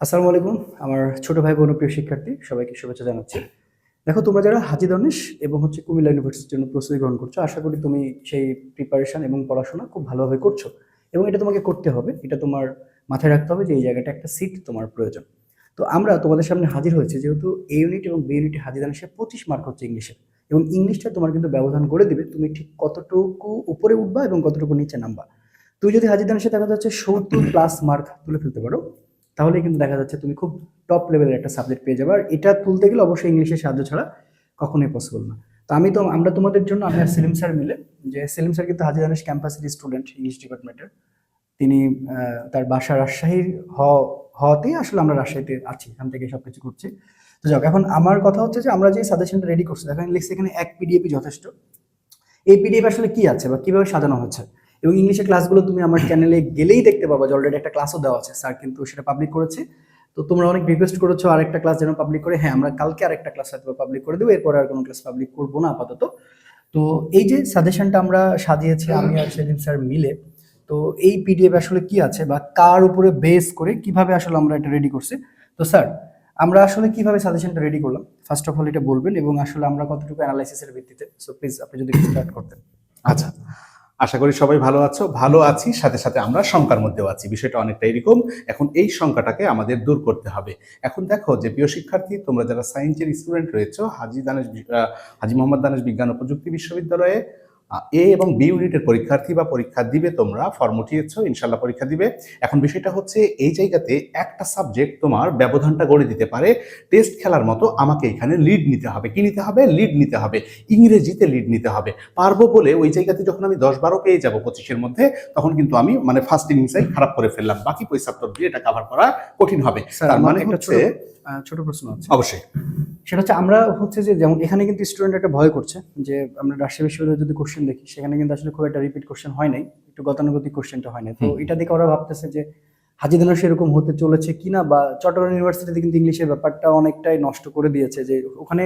আসসালামু আলাইকুম। আমার ছোট ভাই বোন প্রিয় শিক্ষার্থী, সবাইকে শুভেচ্ছা জানাচ্ছি। দেখো, তোমরা যারা হাজি দনেশ এবং হচ্ছে কুমিল্লা ইউনিভার্সিটির জন্য প্রস্তুতি গ্রহণ করছ, আশা করি তুমি সেই প্রিপারেশন এবং পড়াশোনা খুব ভালোভাবে করছ এবং এটা তোমাকে করতে হবে। এটা তোমার মাথায় রাখতে হবে যে এই জায়গাটা একটা সিট তোমার প্রয়োজন। তো আমরা তোমাদের সামনে হাজির হয়েছে যেহেতু এ ইউনিট এবং বি ইউনিটে হাজি দানেশে পঁচিশ মার্ক হচ্ছে ইংলিশে। এবং ইংলিশটা তোমার কিন্তু ব্যবধান করে দিবে, তুমি ঠিক কতটুকু উপরে উঠবা এবং কতটুকু নিচে নামবা। তুই যদি হাজি দানেশে দেখা যাচ্ছে সত্তর প্লাস মার্ক তুলে ফেলতে পারো তাহলে কিন্তু দেখা যাচ্ছে তুমি খুব টপ লেভেলের একটা সাবজেক্ট পেয়ে যাবে। আর এটা তুলতে গেলে অবশ্যই ইংলিশের সাহায্য ছাড়া কখনোই পসিবল না। তো আমি তো, আমরা তোমাদের জন্য, আমি আর সেলিম স্যার মিলে, যে সেলিম স্যার কিন্তু হাজি দানেশ ক্যাম্পাসের স্টুডেন্ট ইংলিশ ডিপার্টমেন্টের তিনি তার বাসা রাজশাহীর হওয়াতেই আসলে আমরা রাজশাহীতে আছি, এখান থেকে সব কিছু করছি। তো যাক, এখন আমার কথা হচ্ছে যে আমরা যে সাজেশনটা রেডি করছি, দেখেন, লিখছি এখানে এক পিডিএফই যথেষ্ট। এই পিডিএফ আসলে কি আছে বা কীভাবে সাজানো হচ্ছে? এবং ইংলিশের ক্লাসগুলো তুমি আমার চ্যানেলে গেলেই দেখতে পাবা যে অলরেডি একটা ক্লাসও দেওয়া আছে। স্যার কিন্তু সেটা পাবলিক করেছে। তো তোমরা অনেক রিকোয়েস্ট করেছ আরেকটা ক্লাস যেন পাবলিক করে। হ্যাঁ আমরা কালকে আরেকটা ক্লাস হয়তো পাবলিক করে দেবো। এরপরে আর কোনো ক্লাস পাবলিক করব না আপাতত। তো এই যে সাজেশনটা আমরা সাজিয়েছি, আমি আর সেলিম স্যার মিলে, তো এই পিডিএফ আসলে কি আছে বা কার উপরে বেস করে কীভাবে আসলে আমরা এটা রেডি করছি? তো স্যার আমরা আসলে কীভাবে সাজেশনটা রেডি করলাম? ফার্স্ট অফ অল এটা বলবেন এবং আসলে আমরা কতটুকু অ্যানালাইসিসের ভিত্তিতে সো প্লিজ আপনি যদি স্টার্ট করতেন। আচ্ছা। আশা করি সবাই ভালো আছো, ভালো আছি, সাথে সাথে আমরা শঙ্কার মধ্যেও আছি। বিষয়টা অনেকটা এরকম। এখন এই শঙ্কাটাকে আমাদের দূর করতে হবে। এখন দেখো যে প্রিয় শিক্ষার্থী, তোমরা যারা সায়েন্সের স্টুডেন্ট রয়েছো, হাজি দানেশ হাজি মোহাম্মদ দানেশ বিজ্ঞান ও প্রযুক্তি বিশ্ববিদ্যালয়ে এ এবং বি ইউনিটের পরীক্ষার্থী বা পরীক্ষা দিবে তোমরা ফর্ম উঠিয়েছ ইনশাল্লাহ পরীক্ষা দিবে। এখন বিষয়টা হচ্ছে এই জায়গাতে একটা সাবজেক্ট তোমার ব্যবধানটা গড়ে দিতে পারে টেস্ট খেলার মতো আমাকে এখানে লিড নিতে হবে। কি নিতে হবে? লিড নিতে হবে। ইংরেজিতে লিড নিতে হবে। পারব বলে ওই জায়গাতে যখন আমি দশ বারো পেয়ে যাব পঁচিশের মধ্যে তখন কিন্তু আমি মানে ফার্স্ট ইনিংসটাই খারাপ করে ফেললাম। বাকি পঁচাত্তর দিয়ে এটা কাভার করা কঠিন হবে। তার মানে হচ্ছে ছোট প্রশ্ন আছে। অবশ্যই। সেটা হচ্ছে আমরা হচ্ছে যে যেমন এখানে কিন্তু স্টুডেন্ট একটা ভয় করছে যে আমরা রাজশাহী বিশ্ববিদ্যালয়ে যদি কোশ্চেন দেখি সেখানে কিন্তু আসলে খুব একটা রিপিট কোশ্চেন হয় নাই একটু গতানুগতিক কোশ্চেনটা হয় নাই। তো এটা দেখে ওরা ভাবতেছে যে হাজিদানো সেরকম হতে চলেছে কিনা বা চট্টগ্রাম ইউনিভার্সিটিতে কিন্তু ইংলিশের ব্যাপারটা অনেকটাই নষ্ট করে দিয়েছে যে ওখানে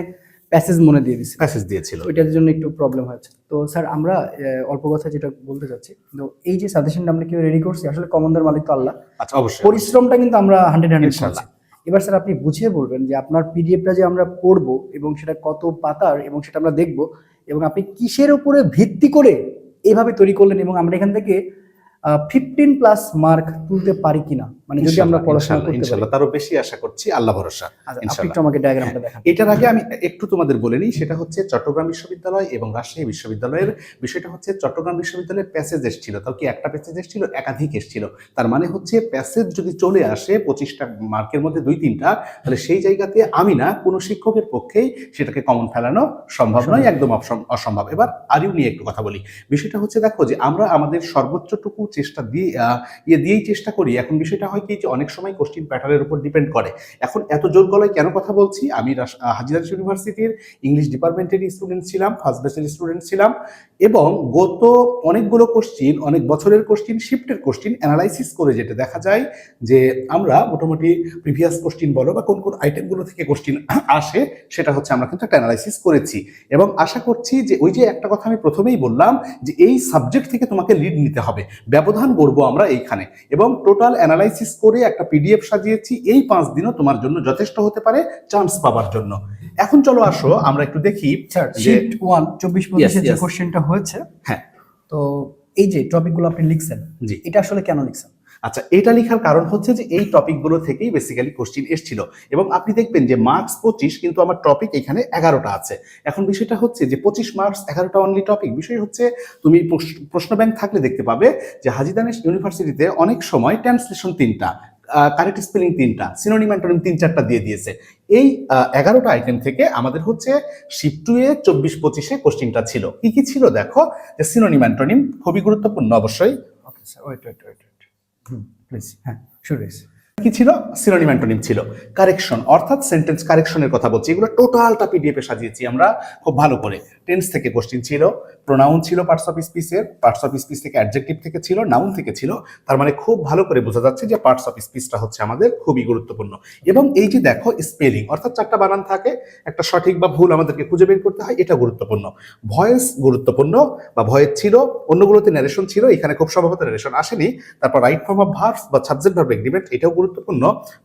প্যাসেজ মনে দিয়ে দিচ্ছে মেসেজ দিয়েছিল। ওইটার জন্য একটু প্রবলেম হয়েছে। তো স্যার আমরা অল্প কথা যেটা বলতে চাচ্ছি তো এই যে সাজেশনটা আমরা কেউ রেডি করছি? আসলে কমান্ডার মালিক তো আল্লাহ। আচ্ছা অবশ্যই পরিশ্রমটা কিন্তু আমরা হান্ড্রেড হান্ড্রেড ইনশাআল্লাহ। এবার স্যার আপনি বুঝে বলবেন যে আপনার পিডিএফটা যে আমরা পড়ব এবং সেটা কত পাতার এবং সেটা আমরা দেখব এবং আপনি কিসের উপরে ভিত্তি করে এভাবে তৈরি করলেন এবং আমরা এখান থেকে ফিফটিন প্লাস মার্ক তুলতে পারি কিনা? মানে যদি আমরা পড়াশোনা করতে পারি। তারও বেশি আশা করছি আল্লাহ ভরসা আচ্ছা, আপনি ইনশাআল্লাহ। আমাকে ডায়াগ্রামটা দেখান। এটার আগে আমি একটু তোমাদের বলে নিই সেটা হচ্ছে চট্টগ্রাম বিশ্ববিদ্যালয় এবং রাজশাহী বিশ্ববিদ্যালয়ের বিষয়টা হচ্ছে চট্টগ্রাম বিশ্ববিদ্যালয়ের প্যাসেজ এসেছিল তাও কি একটা প্যাসেজ এসেছিল একাধিক এসেছিল তার মানে হচ্ছে প্যাসেজ যদি চলে আসে পঁচিশটা মার্কের মধ্যে দুই তিনটা তাহলে সেই জায়গাতে আমি না কোনো শিক্ষকের পক্ষেই সেটাকে কমন ফেলানো সম্ভব নয় একদম অসম্ভব। এবার আরিও নিয়ে একটু কথা বলি। বিষয়টা হচ্ছে দেখো যে আমরা আমাদের সর্বোচ্চটুকু চেষ্টা দিয়ে ইয়ে দিয়েই চেষ্টা করি। এখন বিষয়টা হয় কি যে অনেক সময় কোশ্চিন প্যাটার্নের উপর ডিপেন্ড করে? এখন এত জোর গলায় কেন কথা বলছি? আমি হাজিরাজ ইউনিভার্সিটির ইংলিশ ডিপার্টমেন্টের স্টুডেন্ট ছিলাম ফার্স্ট ব্যাচের স্টুডেন্ট ছিলাম এবং গত অনেকগুলো কোশ্চিন অনেক বছরের কোশ্চিন শিফটের কোশ্চিন অ্যানালাইসিস করে যেটা দেখা যায় যে আমরা মোটামুটি প্রিভিয়াস কোশ্চিন বলো বা কোন কোন আইটেমগুলো থেকে কোশ্চিন আসে, সেটা হচ্ছে আমরা কিন্তু একটা অ্যানালাইসিস করেছি। এবং আশা করছি যে ওই যে একটা কথা আমি প্রথমেই বললাম যে এই সাবজেক্ট থেকে তোমাকে লিড নিতে হবে। ব্যবধান গড়বো আমরা এইখানে। এবং টোটাল অ্যানালাইসিস করে একটা পিডিএফ সাজিয়েছি এই পাঁচ দিনও তোমার জন্য যথেষ্ট হতে পারে চান্স পাবার জন্য। এখন চলো আসো আমরা একটু দেখি শিফট ওয়ান চব্বিশ পঁচিশে যে কোশ্চেনটা হয়েছে হ্যাঁ। তো এই যে টপিকগুলো আপনি লিখছেন জি। এটা আসলে কেন লিখছেন? আচ্ছা এটা লেখার কারণ হচ্ছে যে এই টপিকগুলো থেকেই বেসিক্যালি কোশ্চিন এসেছিল। এবং আপনি দেখবেন যে মার্কস পঁচিশ, কিন্তু আমার টপিক এখানে এগারোটা আছে। এখন বিষয়টা হচ্ছে যে পঁচিশ মার্কস এগারোটা অনলি টপিক বিষয় হচ্ছে, তুমি প্রশ- প্রশ্ন ব্যাংক থাকলে দেখতে পাবে যে হাজিদানেশ ইউনিভার্সিটিতে অনেক সময় ট্রান্সলেশন তিনটা কারেক্ট স্পেলিং তিনটা সিনোনিম অ্যান্টোনিম তিন চারটা দিয়ে দিয়েছে। এই এগারোটা আইটেম থেকে আমাদের হচ্ছে শিপ টু এ চব্বিশ পঁচিশে কোশ্চিনটা ছিল। কি কি ছিল দেখো? যে সিনোনিম অ্যান্টোনিম খুবই গুরুত্বপূর্ণ অবশ্যই। ওয়েট ওয়েট ওয়েট হ্যাঁ শুরু কি ছিল? সিনোনিম অ্যান্টোনিম ছিল। কারেকশন অর্থাৎ সেন্টেন্স কারেকশনের কথা বলছি। এগুলো টোটালটা পিডিএফে সাজিয়েছি আমরা, খুব ভালো করে। টেন্স থেকে কোশ্চিন ছিল প্রোনাউন ছিল পার্টস অফ স্পিচের পার্টস অফ স্পিচ থেকে অ্যাডজেক্টিভ থেকে ছিল নাউন থেকে ছিল, তার মানে খুব ভালো করে বোঝা যাচ্ছে যে পার্টস অফ স্পিচটা হচ্ছে আমাদের খুবই গুরুত্বপূর্ণ। এবং এই যে দেখো স্পেলিং অর্থাৎ চারটা বানান থাকে, একটা সঠিক বা ভুল আমাদেরকে খুঁজে বের করতে হয়, এটা গুরুত্বপূর্ণ। ভয়েস গুরুত্বপূর্ণ বা ভয়েস ছিল, অন্যগুলোতে ন্যারেশন ছিল, এখানে খুব সম্ভবত ন্যারেশন আসেনি, তারপর রাইট ফর্ম অফ ভার্বস বা সাবজেক্ট ভার্ব এগ্রিমেন্ট এটাও গুরুত্বপূর্ণ।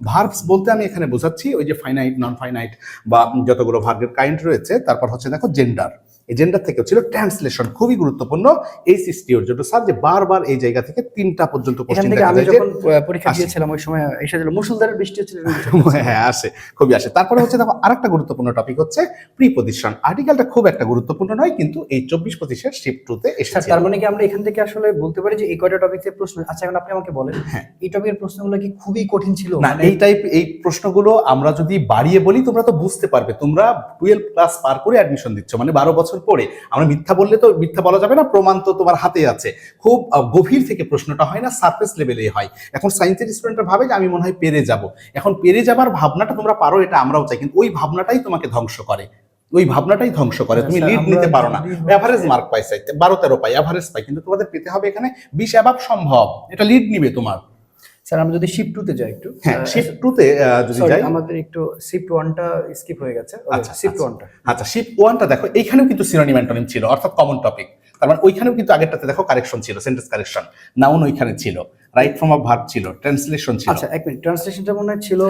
ভার্বস বলতে আমি এখানে বোঝাচ্ছি, ওই যে ফাইনাইট নন ফাইনাইট বা যতগুলো ভার্বের কাইন্ড রয়েছে, তারপর হচ্ছে দেখো জেন্ডার এই জেন্ডার থেকে ছিল ট্রান্সলেশন খুবই গুরুত্বপূর্ণ। এই সিস্টিওর জন্য স্যার যে বারবার এই জায়গা থেকে তিনটা পর্যন্ত কোশ্চেন দেখা যায় যখন পরীক্ষা দিয়েছিলাম ওই সময় এসেছিল মুসুলধারের বৃষ্টি হচ্ছিল হ্যাঁ আসে খুবই আসে। তারপরে হচ্ছে দেখো আরেকটা গুরুত্বপূর্ণ টপিক হচ্ছে প্রিপোজিশন আর্টিকেলটা খুব একটা গুরুত্বপূর্ণ নয় কিন্তু এই চব্বিশ পঁচিশের শিফট টুতে এসেছে। তার মানে কি আমরা এখান থেকে আসলে বলতে পারি যে এই কয়টা টপিক থেকে প্রশ্ন? আচ্ছা এখন আপনি আমাকে বলেন হ্যাঁ। এই টপিকের প্রশ্নগুলো কি খুবই কঠিন ছিল? না মানে এই টাইপ এই প্রশ্নগুলো আমরা যদি বাড়িয়ে বলি তোমরা তো বুঝতে পারবে। তোমরা টুয়েলভ ক্লাস পার করে অ্যাডমিশন দিচ্ছ মানে বারো বছর পরে। আমরা মিথ্যা বললে তো মিথ্যা বলা যাবে না প্রমাণ তো তোমার হাতে আছে। খুব গভীর থেকে প্রশ্নটা হয় না সারফেস লেভেলে হয়। এখন সায়েন্সের স্টুডেন্টরা ভাবে যে আমি মনে হয় পেরে যাব। এখন পেরে যাবার ভাবনাটা তোমরা পারো এটা আমরাও চাই। কিন্তু ওই ভাবনাটাই তোমাকে ধ্বংস করে। ওই ভাবনাটাই ধ্বংস করে। তুমি আচ্ছা, লিড নিতে পারো না। এভারেজ মার্ক পাই চাইতে বারো তেরো পাই এভারেজ পাই। কিন্তু তোমাদের পেতে হবে এখানে বিশ অ্যাভাব সম্ভব। এটা লিড নিবে তোমার। স্যার আমরা যদি শিফট টুতে যাই একটু হ্যাঁ শিফট টুতে যদি যাই। আমাদের একটু শিফট ওয়ানটা স্কিপ হয়ে গেছে। আচ্ছা, শিফট আচ্ছা। ওয়ানটা আচ্ছা শিফট ওয়ানটা দেখো এখানেও কিন্তু সিনোনিম অ্যান্টোনিম ছিল অর্থাৎ কমন টপিক তার মানে ওইখানেও কিন্তু আগেরটাতে দেখো কারেকশন ছিল সেন্টেন্স কারেকশন নাউন ওইখানে ছিল রাইট ফ্রম অফ ভার্ব ছিল ট্রান্সলেশন ছিল। আচ্ছা এক মিনিট ট্রান্সলেশনটা মনে হয় ছিল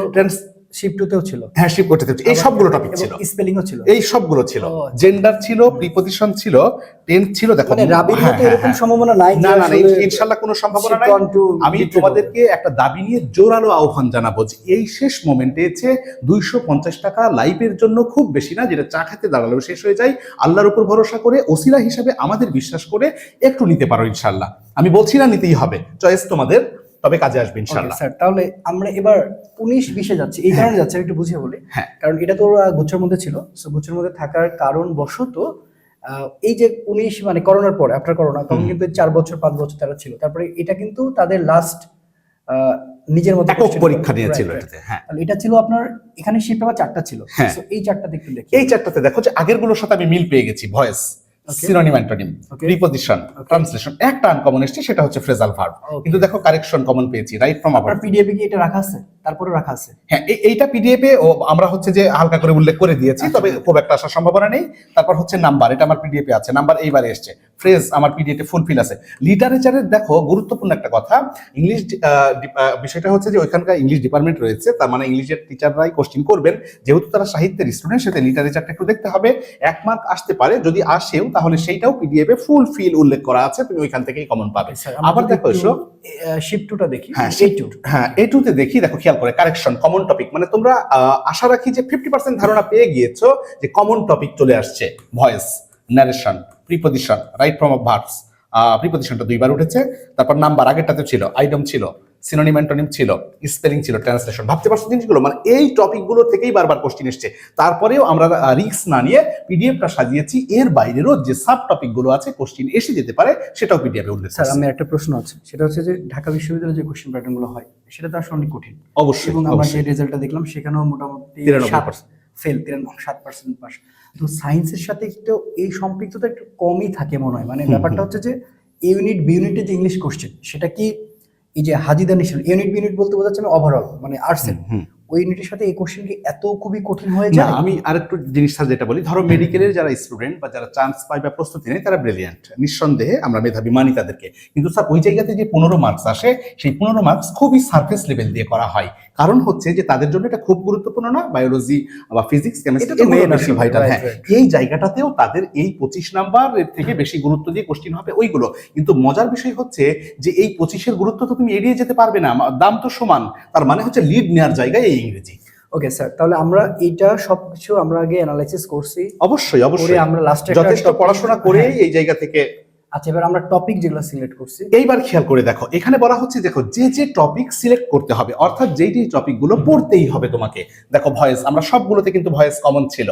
শিফট টুতেও ছিল। হ্যাঁ করতে এই সবগুলো টপিক ছিল। স্পেলিংও ছিল। এই সবগুলো ছিল। আচ্ছা। জেন্ডার ছিল প্রিপোজিশন ছিল টেন্স ছিল দেখো মানে রাবির হ্যাঁ, মতো হ্যাঁ, এরকম হ্যাঁ। সম্ভাবনা নাই না না ইনশাল্লাহ কোনো সম্ভাবনা নাই। আমি তোমাদেরকে একটা দাবি নিয়ে জোরালো আহ্বান জানাব যে এই শেষ মোমেন্টে এসে দুইশো পঞ্চাশ টাকা লাইফের জন্য খুব বেশি না যেটা চা খেতে দাঁড়ালেও শেষ হয়ে যায় আল্লাহর উপর ভরসা করে ওসিলা হিসাবে আমাদের বিশ্বাস করে একটু নিতে পারো ইনশাল্লাহ। আমি বলছি না নিতেই হবে। চয়েস তোমাদের। তবে কাজে আসবে ইনশাল্লাহ স্যার তাহলে আমরা এবার উনিশ বিশে যাচ্ছি এই কারণে যাচ্ছি আমি একটু বুঝিয়ে বলি হ্যাঁ। কারণ এটা তো গুচ্ছের মধ্যে ছিল সো গুচ্ছের মধ্যে থাকার কারণ বশত এই যে উনিশ মানে করোনার পরে আফটার করোনা তখন কিন্তু চার বছর পাঁচ বছর তারা ছিল তারপরে এটা কিন্তু তাদের লাস্ট নিজের মতো একক পরীক্ষা। নিয়েছিল. এটাতে হ্যাঁ এটা ছিল আপনার এখানে শিফট পেপার চারটা ছিল হ্যাঁ। এই চারটাতে একটু দেখি এই চারটাতে দেখো যে আগেরগুলোর সাথে আমি মিল পেয়ে গেছি voice. Synonym antonym preposition preposition translation একটা আনকমন এসছে সেটা হচ্ছে ফ্রেজাল ভার্ব কিন্তু দেখো কারেকশন কমন পেয়েছি রাইট ফ্রম আবার পিডিএফ কি এটা রাখা আছে? তারপরে রাখা আছে। হ্যাঁ এইটা পিডিএফ এ আমরা হচ্ছে যে হালকা করে উল্লেখ করে দিয়েছি তবে খুব একটা আসার সম্ভাবনা নেই। তারপর হচ্ছে নাম্বার এটা আমার পিডিএফ এ আছে নাম্বার এইবারে এসছে। ফ্রেজ আমার পিডিএফ এ ফুলফিল আছে। লিটারেচারের দেখো গুরুত্বপূর্ণ একটা কথা ইংলিশ বিষয়টা হচ্ছে যে ওইখানকার ইংলিশ ডিপার্টমেন্ট রয়েছে তার মানে ইংলিশের টিচাররাই কোশ্চিন করবেন। যেহেতু তারা সাহিত্যের স্টুডেন্ট সেটা লিটারেচারটা একটু দেখতে হবে। এক মার্ক আসতে পারে যদি আসেও তাহলে সেইটাও পিডিএফ এ ফুল ফিল উল্লেখ করা আছে তুমি ওইখান থেকেই কমন পাবে। আবার দেখো এসো। শিফট টুটা দেখি। হ্যাঁ হ্যাঁ এই টুতে দেখি দেখো খেয়াল করে কারেকশন কমন টপিক মানে তোমরা আশা রাখি যে ফিফটি পার্সেন্ট ধারণা পেয়ে গিয়েছো যে কমন টপিক চলে আসছে। Voice narration preposition right form of verbs প্রিপোজিশনটা দুইবার উঠেছে, তারপর নাম্বার আগেরটাতে ছিল আইটেম ছিল। সিনোনিম অ্যান্টোনিম ছিল স্পেলিং ছিল ট্রান্সলেশন ভাবতে পারছ জিনিসগুলো? মানে এই টপিকগুলো থেকেই বারবার কোশ্চিন এসছে। তারপরেও আমরা রিস্ক না নিয়ে পিডিএফটা সাজিয়েছি। এর বাইরেরও যে সাব টপিকগুলো আছে কোশ্চিন এসে যেতে পারে সেটাও পিডিএফে উল্লেখ স্যার। আমি একটা প্রশ্ন আছে। সেটা হচ্ছে যে ঢাকা বিশ্ববিদ্যালয়ে যে কোশ্চেন প্যাটার্নগুলো হয় সেটা তো আসলে অনেক কঠিন। অবশ্যই এবং আমরা যে রেজাল্টটা দেখলাম সেখানেও মোটামুটি 93% ফেল সাত পার্সেন্ট পাস তো সায়েন্সের সাথে একটু এই সম্পৃক্ততা একটু কমই থাকে মনে হয়। মানে ব্যাপারটা হচ্ছে যে ইউনিট বি ইউনিটে যে ইংলিশ কোশ্চেন সেটা কি এই যে হাজিদা নিশান ইউনিট বিউনিট বলতে বোঝাচ্ছে আমি ওভারঅল মানে আর্টসের ওই ইউনিটের সাথে এই কোশ্চেন কি এত খুবই কঠিন হয়ে যায়? আমি আরেকটু স্যার যেটা বলি ধরো মেডিকেলের যারা স্টুডেন্ট বা যারা চান্স পায় বা প্রস্তুতি নেয় তারা ব্রিলিয়ান্ট নিঃসন্দেহে আমরা মেধাবী মানি তাদেরকে। কিন্তু স্যার ওই জায়গাতে যে পনেরো মার্কস আসে সেই পনেরো মার্কস খুবই সার্ফেস লেভেল দিয়ে করা হয়। কারণ হচ্ছে যে তাদের জন্য এটা খুব গুরুত্বপূর্ণ না বায়োলজি বা ফিজিক্স কেমিস্ট্রি ভাইটাল হ্যাঁ। এই জায়গাটাতেও তাদের এই পঁচিশ নাম্বার থেকে বেশি গুরুত্ব দিয়ে কোশ্চিন হবে ওইগুলো। কিন্তু মজার বিষয় হচ্ছে যে এই পঁচিশের গুরুত্ব তো তুমি এড়িয়ে যেতে পারবে না দাম তো সমান। তার মানে হচ্ছে লিড নেওয়ার জায়গায় এই ইংরেজি। ওকে স্যার তাহলে আমরা এইটা সবকিছু আমরা আগে অ্যানালাইসিস করছি। অবশ্যই অবশ্যই। আমরা লাস্টে যথেষ্ট পড়াশোনা করে এই জায়গা থেকে আচ্ছা এবার আমরা টপিক যেগুলো সিলেক্ট করছি। এইবার খেয়াল করে দেখো, এখানে বলা হচ্ছে দেখো, যে যে টপিক সিলেক্ট করতে হবে, অর্থাৎ যেই যেই টপিকগুলো পড়তেই হবে তোমাকে। দেখো ভয়েস আমরা সবগুলোতে কিন্তু ভয়েস কমন ছিল।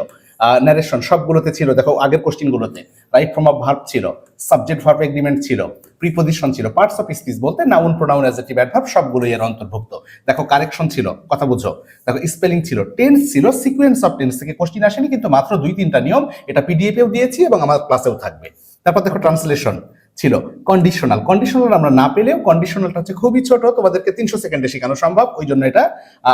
ন্যারেশন সবগুলোতে ছিল। দেখো, আগের কোশ্চিনগুলোতে রাইট ফ্রম অফ ভার্ব ছিল সাবজেক্ট ভার্ব এগ্রিমেন্ট ছিল প্রিপোজিশন ছিল পার্টস অফ স্পিচ বলতে নাউন প্রোনাউন অ্যাজেটিভ অ্যাডভার্ব সবগুলোই এর অন্তর্ভুক্ত। দেখো কারেকশন ছিল, কথা বুঝো। দেখো স্পেলিং ছিল টেন্স ছিল সিকোয়েন্স অফ টেন্স থেকে কোশ্চিন আসেনি, কিন্তু মাত্র দুই তিনটা নিয়ম, এটা পিডিএফেও দিয়েছি এবং আমার ক্লাসেও থাকবে। তারপর দেখো ট্রান্সলেশন ছিল। কন্ডিশনাল কন্ডিশনাল আমরা না পেলেও কন্ডিশনালটা হচ্ছে খুবই ছোট, তোমাদেরকে তিনশো সেকেন্ডে শেখানো সম্ভব, ওই জন্য এটা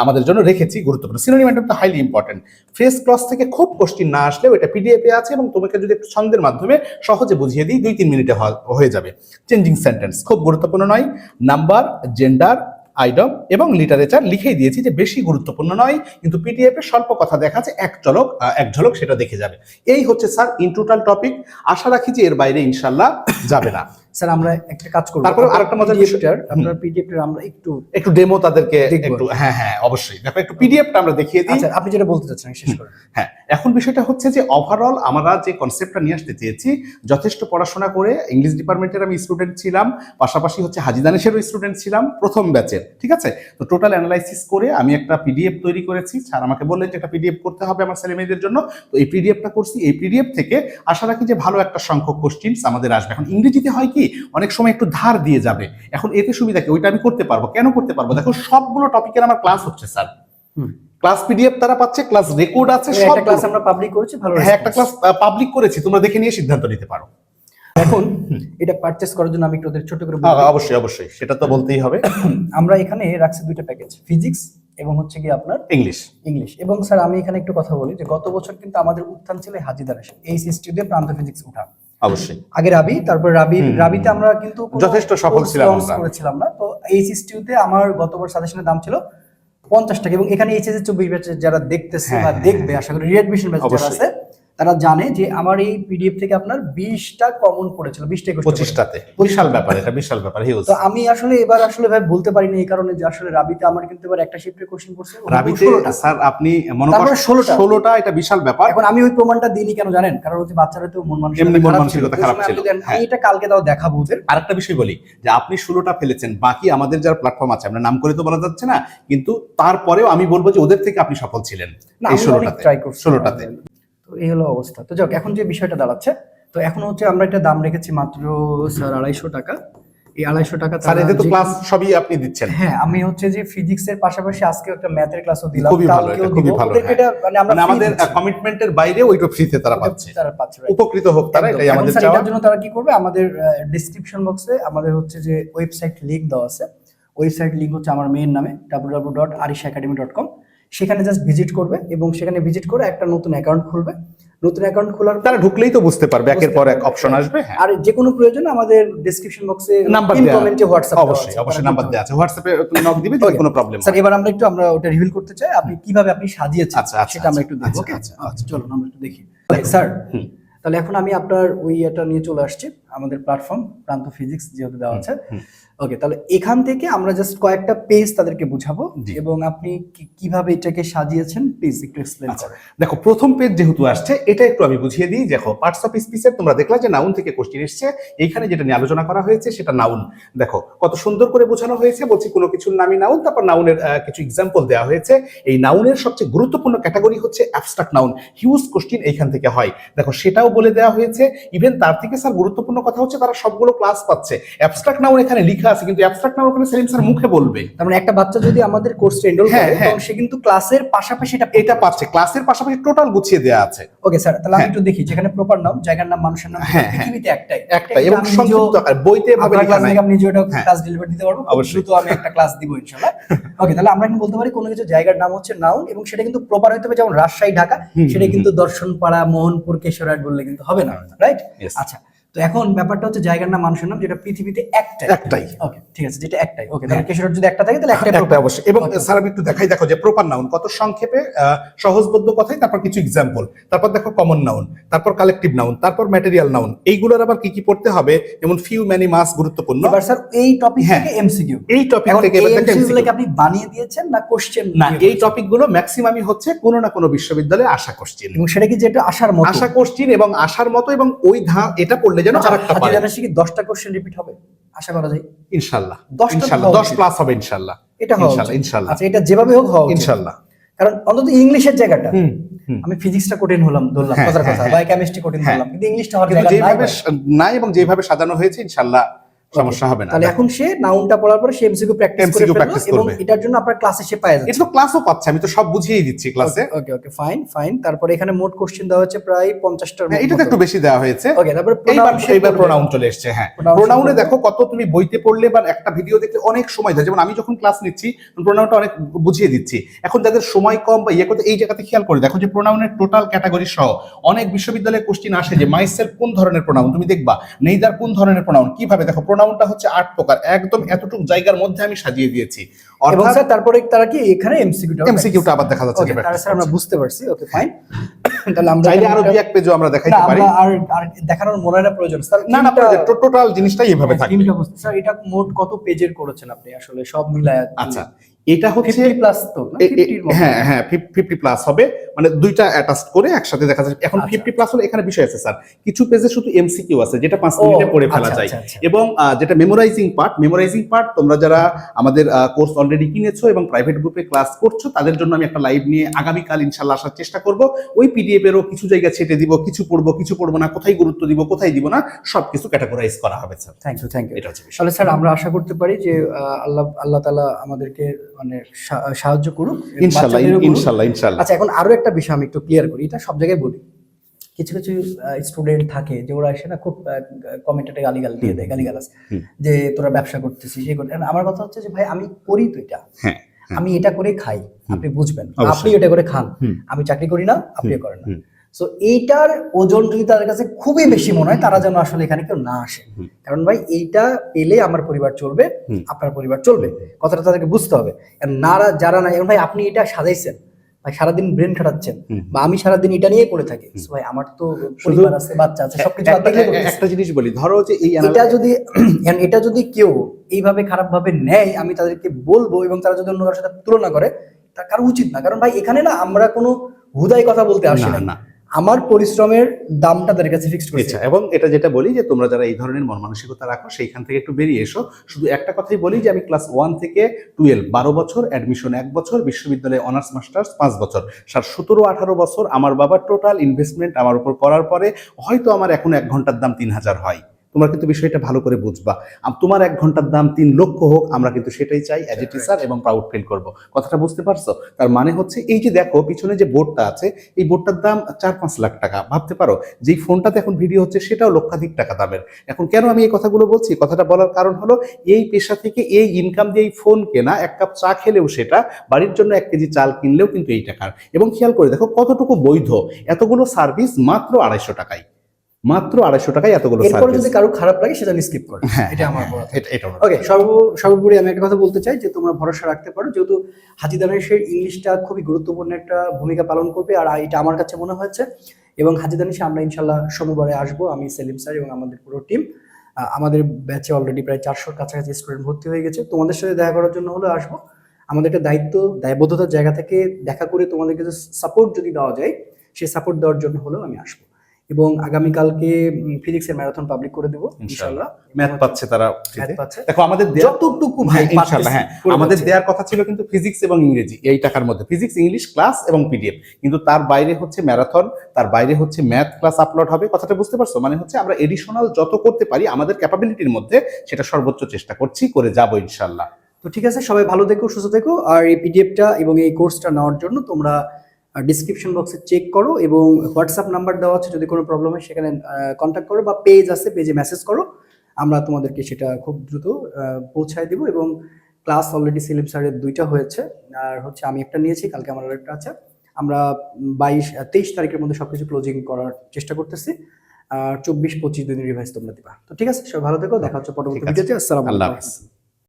আমাদের জন্য রেখেছি গুরুত্বপূর্ণ। সিনোনিম তো হাইলি ইম্পর্টেন্ট ফ্রেস ক্লস থেকে খুব কোশ্চিন না আসলেও এটা পিডিএফ এ আছে এবং তোমাকে যদি একটু ছন্দের মাধ্যমে সহজে বুঝিয়ে দিই দুই তিন মিনিটে হয়ে যাবে। চেঞ্জিং সেন্টেন্স খুব গুরুত্বপূর্ণ নয়। নাম্বার জেন্ডার আইডম এবং লিটারেচার লিখেই দিয়েছি যে বেশি গুরুত্বপূর্ণ নয়, কিন্তু পিডিএফ এ স্বল্প কথা দেখা আছে, এক ঝলক এক ঝলক সেটা দেখে যাবে। এই হচ্ছে স্যার ইন টোটাল টপিক আশা রাখি যে এর বাইরে ইনশাল্লাহ যাবে না। স্যার আমরা একটা কাজ করব। তারপরে আরেকটা মজার বিষয়- আপনার পিডিএফটার আমরা একটু একটু ডেমো তাদেরকে একটু হ্যাঁ হ্যাঁ অবশ্যই। দেখো একটু পিডিএফটা আমরা দেখিয়ে দিই। আচ্ছা আপনি যেটা বলতে চাচ্ছেন শেষ করেন। হ্যাঁ এখন বিষয়টা হচ্ছে যে ওভারঅল আমরা যে কনসেপ্টটা নিয়ে আসতে চেয়েছি যথেষ্ট পড়াশোনা করে ইংলিশ ডিপার্টমেন্টের আমি স্টুডেন্ট ছিলাম পাশাপাশি হচ্ছে হাজি দানেশেরও স্টুডেন্ট ছিলাম প্রথম ব্যাচের ঠিক আছে? তো টোটাল অ্যানালাইসিস করে আমি একটা পিডিএফ তৈরি করেছি। স্যার আমাকে বললেন যে একটা পিডিএফ করতে হবে আমার ছেলে মেয়েদের জন্য। তো এই পিডিএফটা করছি। এই পিডিএফ থেকে আশা রাখি যে ভালো একটা সংখ্যক কোশ্চিনস আমাদের আসবে। এখন ইংরেজিতে হয় কি? অনেক সময় একটু ধার দিয়ে যাবে। এখন এতে সুবিধা কি? ওইটা আমি করতে পারব। কেন করতে পারব? দেখো সবগুলো টপিকের আমার ক্লাস হচ্ছে স্যার ক্লাস পিডিএফ তারা পাচ্ছে ক্লাস রেকর্ড আছে সব ক্লাস আমরা পাবলিক করেছি ভালো হ্যাঁ একটা ক্লাস পাবলিক করেছি তোমরা দেখে নিয়ে সিদ্ধান্ত নিতে পারো। এখন এটা পারচেস করার জন্য আমি একটু ওদের ছোট করে। হ্যাঁ, অবশ্যই অবশ্যই। সেটা তো বলতেই হবে। আমরা এখানে রাখছি দুইটা প্যাকেজ ফিজিক্স এবং হচ্ছে কি আপনার ইংলিশ ইংলিশ এবং স্যার আমি এখানে একটু কথা বলি যে গত বছর কিন্তু আমাদের উত্থান ছিল হাজিদার এই সিস্টিতে প্রান্ত ফিজিক্স উঠা অবশ্যই। আগে রাবি তারপর রাবি রাবিতে আমরা কিন্তু যথেষ্ট সফল ছিলাম। করেছিলাম না। তো এইচএস টিউতে আমার গতবার সাজেশনের দাম ছিল পঞ্চাশ টাকা এবং এখানে এইচএস চব্বিশ ব্যাচের যারা দেখতেছে হ্যাঁ, বা হ্যাঁ, দেখবে আশা করি রিয়েডমিশন ব্যাচ যারা আছে তারা জানে যে আমার এই পিডিএফ থেকে আপনার বিশটা কমন পড়েছিল বিশটা পঁচিশটাতে। বিশাল ব্যাপার এটা বিশাল ব্যাপার তো আমি আসলে এবার আসলে ভাই বলতে পারিনি এই কারণে যে আসলে রাবিতে আমার কিন্তু এবার একটা শিফটে কোশ্চেন করছে। রাবিতে স্যার আপনি মনে করেন 16টা 16টা এটা বিশাল ব্যাপার। এখন আমি ওই প্রমাণটা দিইনি কেন জানেন? কারণ হচ্ছে বাচ্চারা তো মন মানসিক এমনি মন মানসিকতা খারাপ ছিল। আমি হ্যাঁ। এটা কালকে তাও দেখাবো ওদের। আরেকটা বিষয় বলি যে আপনি 16টা ফেলেছেন বাকি আমাদের যার প্ল্যাটফর্ম আছে আমরা নাম করে তো বলা যাচ্ছে না কিন্তু তারপরেও আমি বলব যে ওদের থেকে আপনি সফল ছিলেন এই ষোলোটাতে। 16টাতে তো এই হলো অবস্থা। তো যাক এখন যে বিষয়টা দাঁড়াচ্ছে তো এখন হচ্ছে আমরা এটা দাম রেখেছি মাত্র স্যার আড়াইশো টাকা। এই আড়াইশো টাকা স্যার এতে তো ক্লাস সবই আপনি দিচ্ছেন। হ্যাঁ আমি হচ্ছে যে ফিজিক্স এর পাশাপাশি আজকে একটা ম্যাথের ক্লাসও দিলাম খুবই ভালো, এটা খুবই ভালো, হ্যাঁ। এটা মানে আমরা মানে আমাদের কমিটমেন্টের বাইরে ওইটা ফ্রিতে তারা পাচ্ছে। তারা পাচ্ছে উপকৃত হোক তারা এটাই আমাদের চাওয়া। এটার জন্য তারা কি করবে? আমাদের ডিসক্রিপশন বক্সে আমাদের হচ্ছে যে ওয়েবসাইট লিংক দেওয়া আছে। ওয়েবসাইট লিংক হচ্ছে আমার মেইন নামে ডাব্লিউ সেখানে জাস্ট ভিজিট করবে এবং সেখানে ভিজিট করে একটা নতুন অ্যাকাউন্ট খুলবে। নতুন অ্যাকাউন্ট খোলার পর তারা ঢুকলেই তো বুঝতে পারবে একের পর এক অপশন আসবে হ্যাঁ। আর যে কোনো প্রয়োজনে আমাদের ডিসক্রিপশন বক্সে নাম্বার দেওয়া কমেন্টে হোয়াটসঅ্যাপ অবশ্যই অবশ্যই নাম্বার দেওয়া আছে। হোয়াটসঅ্যাপে তুমি নক দিবে যদি কোনো প্রবলেম স্যার এবার আমরা একটু আমরা ওটা রিভিল করতে চাই। আপনি কীভাবে আপনি সাজিয়েছেন আচ্ছা, আচ্ছা, সেটা আমরা একটু দেখব আচ্ছা, ওকে আচ্ছা, আচ্ছা চলো আমরা একটু দেখি। স্যার। তাহলে এখন আমি আপনার ওই এটা নিয়ে চলে আসছি। আমাদের প্ল্যাটফর্ম প্রান্ত ফিজিক্স যেহেতু দেওয়া আছে। ওকে তাহলে এখান থেকে আমরা জাস্ট কয়েকটা পেজ তাদেরকে বুঝাবো এবং আপনি কীভাবে এটাকে সাজিয়েছেন? প্লিজ একটু এক্সপ্লেন আচ্ছা। দেখো প্রথম পেজ যেহেতু আসছে এটা একটু আমি বুঝিয়ে দিই। দেখো পার্টস অফ স্পিচের তোমরা দেখলা যে নাউন থেকে কোশ্চেন এসছে। এইখানে যেটা নিয়ে আলোচনা করা হয়েছে সেটা নাউন দেখো কত সুন্দর করে বোঝানো হয়েছে বলছি কোনো কিছুর নামই নাউন তারপর নাউনের কিছু এক্সাম্পল দেওয়া হয়েছে। এই নাউনের সবচেয়ে গুরুত্বপূর্ণ ক্যাটাগরি হচ্ছে অ্যাবস্ট্রাক্ট নাউন হিউজ কোশ্চেন এইখান থেকে হয়। দেখো সেটাও বলে দেওয়া হয়েছে। ইভেন তার থেকে স্যার গুরুত্বপূর্ণ কথা হচ্ছে তারা সবগুলো ক্লাস পাচ্ছে। অ্যাবস্ট্রাক্ট নাউন এখানে লেখা আছে কিন্তু অ্যাবস্ট্রাক্ট নাউন ওখানে সেলিম স্যার মুখে বলবে। তার মানে একটা বাচ্চা যদি আমাদের কোর্সে এনরোল হ্যাঁ, করে হ্যাঁ। তখন সে কিন্তু ক্লাসের পাশাপাশি এটা এটা পাচ্ছে। ক্লাসের পাশাপাশি টোটাল গুছিয়ে দেওয়া আছে। ওকে স্যার তাহলে আমি হ্যাঁ। একটু দেখি যেখানে প্রপার নাম জায়গার নাম মানুষের নাম। পৃথিবীতে একটাই। একটাই এবং সংক্ষিপ্ত আকার বইতে আপনার লেখা নাই। ওটা হ্যাঁ। ক্লাস ডেলিভারি দিতে পারব অবশ্যই। তো আমি একটা ক্লাস দিব ইনশাআল্লাহ। ওকে তাহলে আমরা এখন বলতে পারি কোনো কিছু জায়গার নাম হচ্ছে নাউন এবং সেটা কিন্তু প্রপার হতে হবে যেমন রাজশাহী ঢাকা সেটা কিন্তু দর্শনপাড়া মোহনপুর কেশরহাট বললে কিন্তু হবে না রাইট আচ্ছা। তো এখন ব্যাপারটা হচ্ছে জায়গার নাম মানুষের নাম যেটা পৃথিবীতে একটাই। একটাই। ওকে ঠিক আছে যেটা একটাই। ওকে তাহলে কেশরহাট যদি একটা থাকে তাহলে একটাই একটা অবশ্যই। এবং স্যার আমি একটু দেখাই দেখো যে প্রপার নাউন কত সংক্ষেপে আহ, সহজবোধ্য কথাই তারপর কিছু এক্সাম্পল তারপর দেখো কমন নাউন তারপর কালেকটিভ নাউন তারপর ম্যাটেরিয়াল নাউন এইগুলোর আবার কি কি পড়তে হবে? যেমন ফিউ ম্যানি মাস গুরুত্বপূর্ণ। এবার স্যার এই টপিক হ্যাঁ। থেকে এমসিকিউ এই টপিক থেকে এবার আপনি বানিয়ে দিয়েছেন না কোশ্চেন না এই টপিকগুলো ম্যাক্সিমামই হচ্ছে কোনো না কোনো বিশ্ববিদ্যালয়ে আশা কোশ্চিন এবং সেটা কি যেটা আসার মতো? আশা কোশ্চিন এবং আশার মতো এবং ওই ধা এটা পড়লে যেন আচ্ছা, আরেকটা পারে। আনাসে কি দশটা কোশ্চেন রিপিট হবে আশা করা যায়। ইনশাল্লাহ। দশটা তো ইনশাল্লাহ। হওয়া দশ উচিত। প্লাস হবে ইনশাল্লাহ। এটা। আচ্ছা যেভাবে হোক কারণ অন্তত ইংলিশের জায়গাটা আমি ফিজিক্সটা কঠিন হলাম ধরলাম হ্যাঁ, কথার হ্যাঁ, কথা হ্যাঁ। বা কেমিস্ট্রি কঠিন। কিন্তু ইংলিশটা জায়গা নাই এবং যেভাবে সাজানো হয়েছে ইনশাল্লাহ সমস্যা হবে না। তাহলে এখন সে নাউনটা পড়ার পরে সে এমসিকিউ প্র্যাকটিস করে এবং করবে। এটার জন্য আপনার ক্লাসে সে পায় যাচ্ছে। এটা তো ক্লাসও পাচ্ছে আমি তো সব দিচ্ছি ক্লাসে ওকে ওকে ফাইন ফাইন তারপরে এখানে মোট কোশ্চেন দেওয়া হচ্ছে প্রায় 50টার হ্যাঁ এটা একটু বেশি দেওয়া হয়েছে। ওকে তারপর এইবার এইবার প্রোনাউন চলে এসছে হ্যাঁ। প্রোনাউনে দেখো কত তুমি বইতে পড়লে বা একটা ভিডিও দেখলে অনেক সময় যায় যেমন আমি যখন ক্লাস নিচ্ছি প্রোনাউনটা অনেক বুঝিয়ে দিচ্ছি। এখন যাদের সময় কম বা ইয়ে করতে এই জায়গাতে খেয়াল করে দেখো যে প্রোনাউনের টোটাল ক্যাটাগরি সহ অনেক বিশ্ববিদ্যালয়ে কোশ্চিন আসে যে মাইসেলফ কোন ধরনের প্রোনাউন তুমি দেখবা নেইদার কোন ধরনের প্রোনাউন কীভাবে? দেখো প্রোনাউনটা হচ্ছে আট প্রকার। একদম এতটুকু জায়গার মধ্যে আমি সাজিয়ে দিয়েছি। এবং স্যার তারপরে তারা কি এখানে এমসিকিউটা এমসিকিউটা আবার দেখা যাচ্ছে ওকে স্যার আমরা বুঝতে পারছি। ওকে ফাইন তাহলে আমরা চাইলে আরও দুই এক পেজও আমরা দেখাইতে পারি। আর আর দেখানোর মনে না প্রয়োজন। স্যার না না টোটাল জিনিসটাই এভাবে হ্যাঁ, তিনটা বুঝতে স্যার এটা মোট কত পেজের করেছেন আপনি আসলে? সব মিলায় আচ্ছা এটা হচ্ছে প্লাস তো না? এ- এ- 50 র মতো। হ্যাঁ হ্যাঁ ফিফটি প্লাস হবে। মানে দুইটা অ্যাটাচ করে একসাথে দেখা যাচ্ছে। এখন আচ্ছা। ফিফটি প্লাস হলে এখানে বিষয় আছে স্যার। কিছু পেজে শুধু এমসিকিউ আছে যেটা পাঁচ মিনিটে পড়ে ফেলা আচ্ছা, যায়। আচ্ছা, আচ্ছা। এবং যেটা মেমোরাইজিং পার্ট মেমোরাইজিং পার্ট তোমরা যারা আমাদের কোর্স অলরেডি কিনেছো এবং প্রাইভেট গ্রুপে ক্লাস করছ তাদের জন্য আমি একটা লাইভ নিয়ে আগামীকাল ইনশাল্লাহ আসার চেষ্টা করব। ওই পিডিএফ এরও কিছু জায়গা ছেটে দিব কিছু পড়ব কিছু পড়ব না কোথায় গুরুত্ব দিব কোথায় দিব না সবকিছু ক্যাটাগরাইজ করা হবে sir thank you thank you এটা হচ্ছে তাহলে স্যার আমরা আশা করতে পারি যে আহ, আল্লাহ আল্লাহ তালা আমাদেরকে মানে সাহায্য করুক ইনশাল্লাহ ইনশাল্লাহ ইনশাল্লাহ আচ্ছা এখন আরও একটা বিষয় আমি একটু ক্লিয়ার করি এটা সব জায়গায় বলি। কিছু কিছু স্টুডেন্ট থাকে যে ওরা এসে না খুব কমেন্টেটে গালিগাল দিয়ে দেয় গালিগালাজ। হুম। যে তোরা ব্যবসা করতেছিস এই করতে আমার কথা হচ্ছে যে ভাই আমি করি তো এটা। হ্যাঁ আমি এটা করে খাই আপনি বুঝবেন। আপনি এটা করে খান। আমি চাকরি করি না আপনি করেন না। সো এইটার ওজন যদি তাদের কাছে খুবই বেশি মনে হয় তারা যেন আসলে এখানে কেউ না আসে। কারণ ভাই এইটা পেলে আমার পরিবার চলবে আপনার পরিবার চলবে। কথাটা তাদেরকে বুঝতে হবে। নারা যারা না এখন ভাই আপনি এটা সাজাইছেন। ভাই সারাদিন ব্রেন খাটাচ্ছেন। বা আমি সারাদিন এটা নিয়ে করে থাকি। ভাই আমার তো পরিবার আছে বাচ্চা আছে সবকিছু একটা- জিনিস বলি ধরো যে এই এটা যদি এটা যদি কেউ এইভাবে খারাপ ভাবে নেয় আমি তাদেরকে বলব এবং তারা যদি অন্য কারোর সাথে তুলনা করে তা কারও উচিত না। কারণ ভাই এখানে না আমরা কোনো হুদাই কথা বলতে আসি না। আমার পরিশ্রমের দামটা তাদের কাছে ফিক্সড করেছি। আচ্ছা এবং এটা যেটা বলি যে তোমরা যারা এই ধরনের মন মানসিকতা রাখো, সেইখান থেকে একটু বেরিয়ে এসো। শুধু একটা কথাই বলি যে আমি ক্লাস ওয়ান থেকে টুয়েলভ বারো বছর অ্যাডমিশন এক বছর, বিশ্ববিদ্যালয়ে অনার্স মাস্টার্স পাঁচ বছর। স্যার সতেরো, আঠারো বছর আমার বাবার টোটাল ইনভেস্টমেন্ট আমার উপর করার পরে হয়তো আমার এখন এক ঘণ্টার দাম তিন হাজার হয়। তোমরা কিন্তু বিষয়টা ভালো করে বুঝবা। তোমার এক ঘণ্টার দাম তিন লক্ষ হোক, আমরা কিন্তু সেটাই চাই অ্যাজ এ টিচার এবং প্রাউড ফিল করব। কথাটা বুঝতে পারছ? তার মানে হচ্ছে, এই যে দেখো, পিছনে যে বোর্ডটা আছে, এই বোর্ডটার দাম চার পাঁচ লাখ টাকা। ভাবতে পারো, যেই ফোনটাতে এখন ভিডিও হচ্ছে, সেটাও লক্ষাধিক টাকা দামের। এখন কেন আমি এই কথাগুলো বলছি? কথাটা বলার কারণ হলো, এই পেশা থেকে এই ইনকাম দিয়ে এই ফোন কেনা, এক কাপ চা খেলেও সেটা, বাড়ির জন্য এক কেজি চাল কিনলেও কিন্তু এই টাকার। এবং খেয়াল করে দেখো, কতটুকু বৈধ? এতগুলো সার্ভিস মাত্র আড়াইশো টাকায়। মাত্র আড়াইশো টাকায় এতগুলো এরপরে যদি কারও খারাপ লাগে সেটা স্কিপ করে। হ্যাঁ এটা আমার এটা ওকে সর্ব সর্বোপরি আমি একটা কথা বলতে চাই যে তোমরা ভরসা রাখতে পারো যেহেতু হাজি দানেশের ইংলিশটা খুবই গুরুত্বপূর্ণ একটা ভূমিকা পালন করবে আর এটা আমার কাছে মনে হয়েছে। এবং হাজি দানেশে আমরা ইনশাল্লাহ সোমবারে আসব আমি সেলিম স্যার এবং আমাদের পুরো টিম আমাদের ব্যাচে অলরেডি প্রায় চারশোর কাছাকাছি স্টুডেন্ট ভর্তি হয়ে গেছে। তোমাদের সাথে দেখা করার জন্য হলে আসব। আমাদের একটা দায়িত্ব দায়বদ্ধতার জায়গা থেকে দেখা করে তোমাদেরকে যে সাপোর্ট যদি দেওয়া যায় সেই সাপোর্ট দেওয়ার জন্য হলেও আমি আসব। এবং আগামীকালকে ফিজিক্সের ম্যারাথন পাবলিক করে দেবো ইনশাল্লাহ। ম্যাথ পাচ্ছে তারা পাচ্ছে। দেখো আমাদের যতটুকু ভাই হ্যাঁ, ইনশাল্লাহ হ্যাঁ। আমাদের দেওয়ার কথা ছিল কিন্তু ফিজিক্স এবং ইংরেজি এই টাকার মধ্যে। ফিজিক্স ইংলিশ ক্লাস এবং পিডিএফ কিন্তু তার বাইরে হচ্ছে ম্যারাথন তার বাইরে হচ্ছে ম্যাথ ক্লাস আপলোড হবে। কথাটা বুঝতে পারছ? মানে হচ্ছে আমরা এডিশনাল যত করতে পারি আমাদের ক্যাপাবিলিটির মধ্যে সেটা সর্বোচ্চ চেষ্টা করছি করে যাব ইনশাল্লাহ। তো ঠিক আছে সবাই ভালো থেকো সুস্থ থেকো। আর এই পিডিএফটা এবং এই কোর্সটা নেওয়ার জন্য তোমরা ডিসক্রিপশন বক্সে চেক করো এবং হোয়াটসঅ্যাপ নাম্বার দেওয়া আছে যদি কোনো প্রবলেম হয় সেখানে কন্ট্যাক্ট করো বা পেজ আছে পেজে মেসেজ করো। আমরা তোমাদেরকে সেটা খুব দ্রুত পৌঁছায় দিব এবং ক্লাস অলরেডি সিলিম স্যারের দুইটা হয়েছে। আর হচ্ছে আমি একটা নিয়েছি কালকে আমার আরেকটা আছে। আমরা বাইশ তেইশ তারিখের মধ্যে সবকিছু ক্লোজিং করার চেষ্টা করতেছি। আর চব্বিশ পঁচিশ দিন রিভাইজ তোমরা দিবা। তো ঠিক আছে সবাই ভালো থেকো দেখা হচ্ছে পরবর্তী। ভিডিওতে আসসালামু আল্লাহ